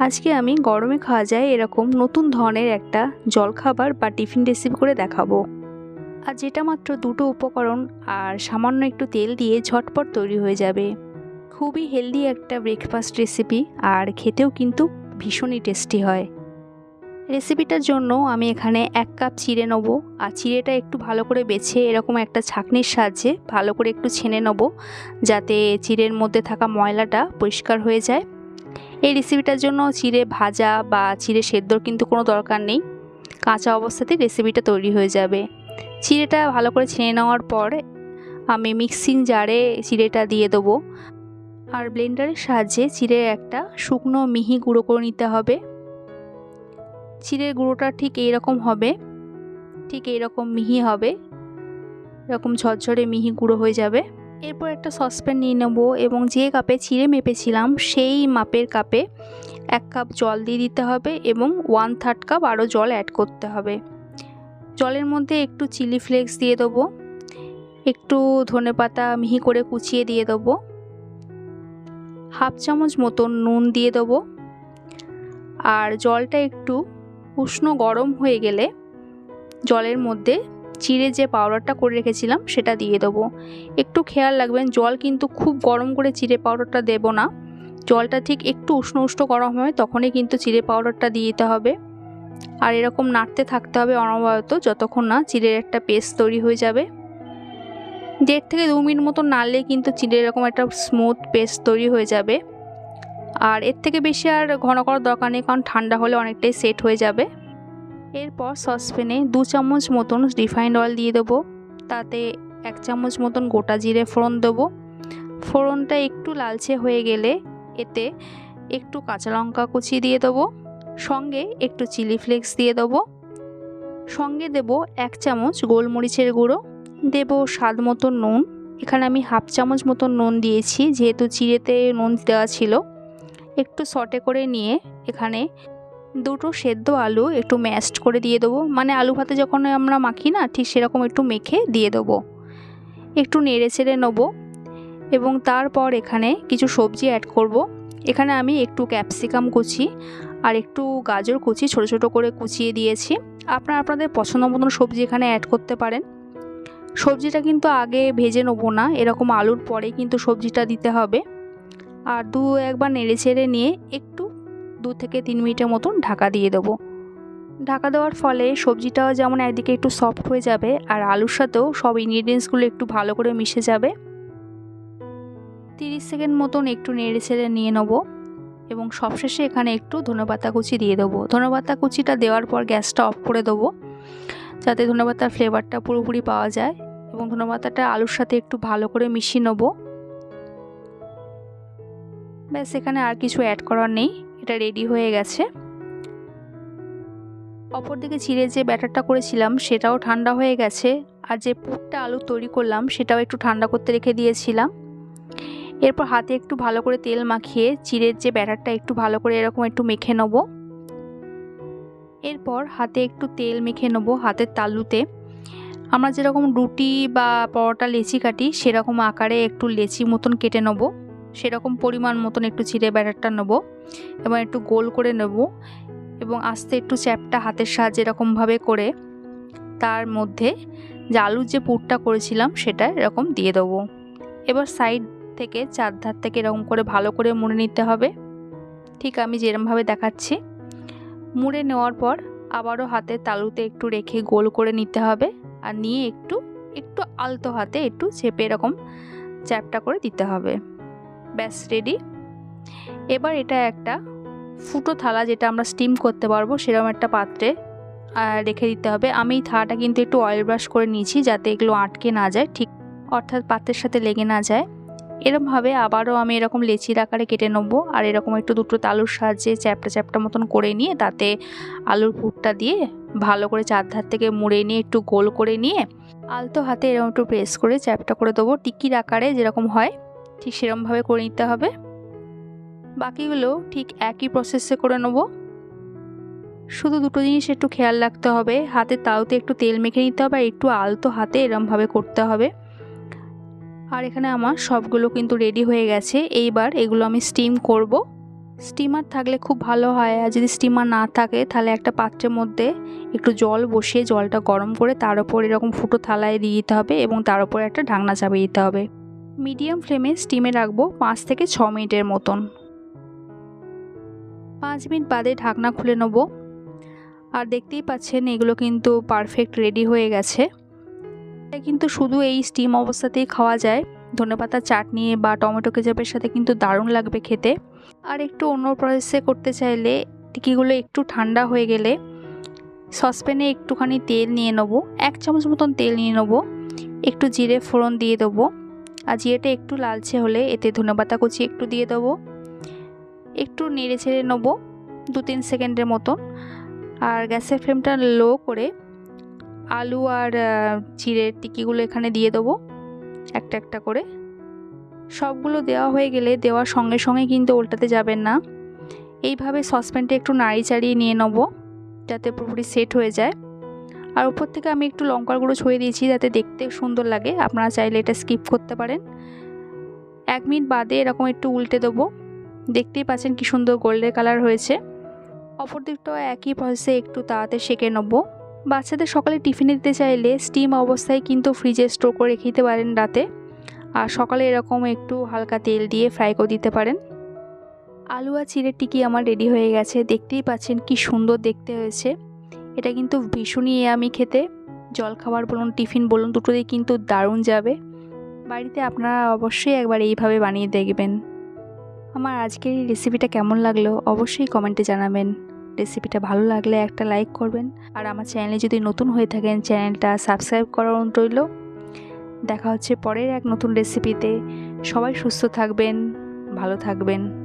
আজকে আমি গরমে খাওয়া যায় এরকম নতুন ধরনের একটা জলখাবার বা টিফিন রেসিপি করে দেখাবো। আর যেটা মাত্র দুটো উপকরণ আর সামান্য একটু তেল দিয়ে ঝটপট তৈরি হয়ে যাবে। খুবই হেলদি একটা ব্রেকফাস্ট রেসিপি আর খেতেও কিন্তু ভীষণই টেস্টি হয়। রেসিপিটার জন্য আমি এখানে এক কাপ চিড়ে নেব আর চিড়েটা একটু ভালো করে বেছে এরকম একটা ছাঁকনির সাহায্যে ভালো করে একটু ছেনে নেব যাতে চিড়ের মধ্যে থাকা ময়লাটা পরিষ্কার হয়ে যায়। এই রেসিপিটার জন্য চিড়ে ভাজা বা চিড়ে সেদ্ধর কিন্তু কোনো দরকার নেই। কাঁচা অবস্থাতেই রেসিপিটা তৈরি হয়ে যাবে। চিড়েটা ভালো করে ছেঁড়ে নেওয়ার পর আমি মিক্সিং জারে চিড়েটা দিয়ে দেবো। আর ব্লেন্ডারের সাহায্যে চিড়ে একটা শুকনো মিহি গুঁড়ো করে নিতে হবে। চিড়ের গুঁড়োটা ঠিক এইরকম হবে, ঠিক এইরকম মিহি হবে। এরকম ঝরঝরে মিহি গুঁড়ো হয়ে যাবে। এরপর একটা সসপ্যান নিয়ে নেব এবং যে কাপে চিড়ে মেপেছিলাম, সেই মাপের কাপে এক কাপ জল দিয়ে দিতে হবে এবং ওয়ান থার্ড কাপ আরও জল অ্যাড করতে হবে। জলের মধ্যে একটু চিলি ফ্লেক্স দিয়ে দেবো, একটু ধনেপাতা মিহি করে কুচিয়ে দিয়ে দেবো হাফ চামচ মতন নুন দিয়ে দেবো, আর জলটা একটু উষ্ণ গরম হয়ে গেলে জলের মধ্যে চিড়ে যে পাউডারটা করে রেখেছিলাম, সেটা দিয়ে দেবো। একটু খেয়াল রাখবেন, জল কিন্তু খুব গরম করে চিড়ে পাউডারটা দেব না। জলটা ঠিক একটু উষ্ণ উষ্ণ গরম হয় তখনই কিন্তু চিড়ে পাউডারটা দিয়ে দিতে হবে। আর এরকম নাড়তে থাকতে হবে অনবরত, যতক্ষণ না চিড়ের একটা পেস্ট তৈরি হয়ে যাবে। দেড় থেকে দু মিনিট মতো নাড়লে কিন্তু চিড়ে এরকম একটা স্মুথ পেস্ট তৈরি হয়ে যাবে। আর এর থেকে বেশি আর ঘন করার দরকার নেই, কারণ ঠান্ডা হলে অনেকটাই সেট হয়ে যাবে। এরপর সসপ্যানে দু চামচ মতন রিফাইন্ড অয়েল দিয়ে দেবো। তাতে এক চামচ মতন গোটা জিরে ফোড়ন দেবো। ফোড়নটা একটু লালচে হয়ে গেলে এতে একটু কাঁচা লঙ্কা কুচি দিয়ে দেবো। সঙ্গে একটু চিলি ফ্লেক্স দিয়ে দেবো। সঙ্গে দেব এক চামচ গোলমরিচের গুঁড়ো। দেব স্বাদ মতো নুন। এখানে আমি হাফ চামচ মতো নুন দিয়েছি, যেহেতু চিড়েতে নুন দেওয়া ছিল। একটু সটে করে নিয়ে এখানে দুটো সেদ্ধ আলু একটু ম্যাশড করে দিয়ে দেবো। মানে আলু ভাতে যখন আমরা মাখি না, ঠিক সেরকম একটু মেখে দিয়ে দেবো। একটু নেড়ে চেড়ে নেব এবং তারপর এখানে কিছু সবজি অ্যাড করব। এখানে আমি একটু ক্যাপসিকাম কুচি আর একটু গাজর কুচি ছোট ছোট করে কুচিয়ে দিয়েছি। আপনারা আপনাদের পছন্দ মতন সবজি এখানে অ্যাড করতে পারেন। সবজিটা কিন্তু আগে ভেজে নেব না, এরকম আলুর পরে কিন্তু সবজিটা দিতে হবে। আর দু একবার নেড়ে ছেড়ে নিয়ে একটু দু থেকে তিন মিনিটের মতন ঢাকা দিয়ে দেবো। ঢাকা দেওয়ার ফলে সবজিটাও যেমন একদিকে একটু সফট হয়ে যাবে, আর আলুর সাথেও সব ইনগ্রিডিয়েন্টসগুলো একটু ভালো করে মিশে যাবে। তিরিশ সেকেন্ড মতন একটু নেড়ে ছেড়ে নিয়ে নেব এবং সবশেষে এখানে একটু ধনেপাতা কুচি দিয়ে দেবো। ধনেপাতা কুচিটা দেওয়ার পর গ্যাসটা অফ করে দেবো, যাতে ধনেপাতার ফ্লেভারটা পুরোপুরি পাওয়া যায় এবং ধনেপাতাটা আলুর সাথে একটু ভালো করে মিশিয়ে নেব। ব্যাস, এখানে আর কিছু অ্যাড করার নেই। এটা রেডি হয়ে গেছে। অপরদিকে চিড়ে যে ব্যাটারটা করেছিলাম, সেটাও ঠান্ডা হয়ে গেছে। আর যে পুরটা আলু তৈরি করলাম, সেটাও একটু ঠান্ডা করতে রেখে দিয়েছিলাম। এরপর হাতে একটু ভালো করে তেল মাখিয়ে চিড়ের যে ব্যাটারটা একটু ভালো করে এরকম একটু মেখে নেব। এরপর হাতে একটু তেল মেখে নেব হাতের তালুতে। আমরা যেরকম রুটি বা পরোটা লেচি কাটি, সেরকম আকারে একটু লেচি মতন কেটে নেব। সেরকম পরিমাণ মতন একটু চিড়ে ব্যাটারটা নেব এবং একটু গোল করে নেব এবং আস্তে একটু চ্যাপটা হাতের সাহায্যে এরকমভাবে করে তার মধ্যে যে আলুর যে পুরটা করেছিলাম সেটা এরকম দিয়ে দেবো। এবার সাইড থেকে চার ধার থেকে এরকম করে ভালো করে মুড়ে নিতে হবে। ঠিক আমি যেরমভাবে দেখাচ্ছি। মুড়ে নেওয়ার পর আবারও হাতে তালুতে একটু রেখে গোল করে নিতে হবে আর নিয়ে একটু একটু আলতো হাতে একটু চেপে এরকম চ্যাপটা করে দিতে হবে। ব্যাস রেডি এবার এটা একটা ফুটো থালা যেটা আমরা স্টিম করতে পারব, সেরকম একটা পাত্রে রেখে দিতে হবে। আমি থালাটা কিন্তু একটু অয়েল ব্রাশ করে নিয়েছি যাতে এগুলো আটকে না যায়, ঠিক অর্থাৎ পাত্রের সাথে লেগে না যায়। এরমভাবে আবারও আমি এরকম লেচির আকারে কেটে নেব আর এরকম একটু দুটো তালুর সাহায্যে চ্যাপটা চ্যাপটা মতন করে নিয়ে তাতে আলুর পুরটা দিয়ে ভালো করে চারধার থেকে মুড়ে নিয়ে একটু গোল করে নিয়ে আলতো হাতে এরকম একটু প্রেস করে চ্যাপটা করে দেবো। টিকির আকারে যেরকম হয় ঠিক সেরকমভাবে করে নিতে হবে। বাকিগুলো ঠিক একই প্রসেসে করে নেব। শুধু দুটো জিনিস একটু খেয়াল রাখতে হবে, হাতে তাওতে একটু তেল মেখে নিতে হবে আর একটু আলতো হাতে এরমভাবে করতে হবে। আর এখানে আমার সবগুলো কিন্তু রেডি হয়ে গেছে। এইবার এগুলো আমি স্টিম করব। স্টিমার থাকলে খুব ভালো হয় আর যদি স্টিমার না থাকে তাহলে একটা পাত্রের মধ্যে একটু জল বসিয়ে জলটা গরম করে তার উপর এরকম ফুটো থালায় দিয়ে দিতে হবে এবং তার উপরে একটা ঢাকনা চাপিয়ে দিতে হবে। মিডিয়াম ফ্লেমে স্টিমে রাখব পাঁচ থেকে ছ মিনিটের মতন। পাঁচ মিনিট বাদে ঢাকনা খুলে নেব। আর দেখতেই পাচ্ছেন, এগুলো কিন্তু পারফেক্ট রেডি হয়ে গেছে। এটা কিন্তু শুধু এই স্টিম অবস্থাতেই খাওয়া যায়। ধনেপাতা চাটনি বা টমেটো কেচাপের সাথে কিন্তু দারুণ লাগবে খেতে। আর একটু অন্য প্রসেসে করতে চাইলে টিকিগুলো একটু ঠান্ডা হয়ে গেলে সসপ্যানে একটুখানি তেল নিয়ে নেব। এক চামচ মতন তেল নিয়ে নেব। একটু জিরে ফোড়ন দিয়ে দেবো। আর জিরেটা একটু লালচে হলে এতে ধনেপাতা কুচি একটু দিয়ে দেবো। একটু নেড়ে ছেড়ে নেব দু তিন সেকেন্ডের মতন। আর গ্যাসের ফ্লেমটা লো করে আলু আর চিড়ের টিকিগুলো এখানে দিয়ে দেবো একটা একটা করে। সবগুলো দেওয়া হয়ে গেলে দেওয়ার সঙ্গে সঙ্গে কিন্তু উল্টাতে যাবেন না। এইভাবে সসপ্যানটা একটু নাড়ি চাড়িয়ে নিয়ে নেব যাতে পুরোপুরি সেট হয়ে যায়। আর উপর থেকে আমি একটু লঙ্কার গুঁড়ো ছড়িয়ে দিয়েছি যাতে দেখতে সুন্দর লাগে। আপনারা চাইলে এটা স্কিপ করতে পারেন। এক মিনিট বাদে এরকম একটু উল্টে দেবো। দেখতেই পাচ্ছেন কি সুন্দর গোল্ডেন কালার হয়েছে। অপর দিকটাও একই প্রসেসে একটু তাড়াতে সেঁকে নেব। বাচ্চাদের সকালে টিফিনে দিতে চাইলে স্টিম অবস্থায় কিন্তু ফ্রিজে স্টোর করে রেখে দিতে পারেন রাতে। আর সকালে এরকম একটু হালকা তেল দিয়ে ফ্রাই করে দিতে পারেন। আলু আর চিড়ের টিকি আমার রেডি হয়ে গেছে। দেখতেই পাচ্ছেন কি সুন্দর দেখতে হয়েছে। এটা কিন্তু ভীষণই আমি খেতে। জলখাবার বলুন, টিফিন বলুন দুটোতেই কিন্তু দারুণ যাবে। বাড়িতে আপনারা অবশ্যই একবার এইভাবে বানিয়ে দেখবেন। আমার আজকের এই রেসিপিটা কেমন লাগল অবশ্যই কমেন্টে জানাবেন। রেসিপিটা ভালো লাগলে একটা লাইক করবেন। আর আমার চ্যানেলে যদি নতুন হয়ে থাকেন চ্যানেলটা সাবস্ক্রাইব করার অনুরোধ রইল। দেখা হচ্ছে পরের এক নতুন রেসিপিতে সবাই সুস্থ থাকবেন, ভালো থাকবেন।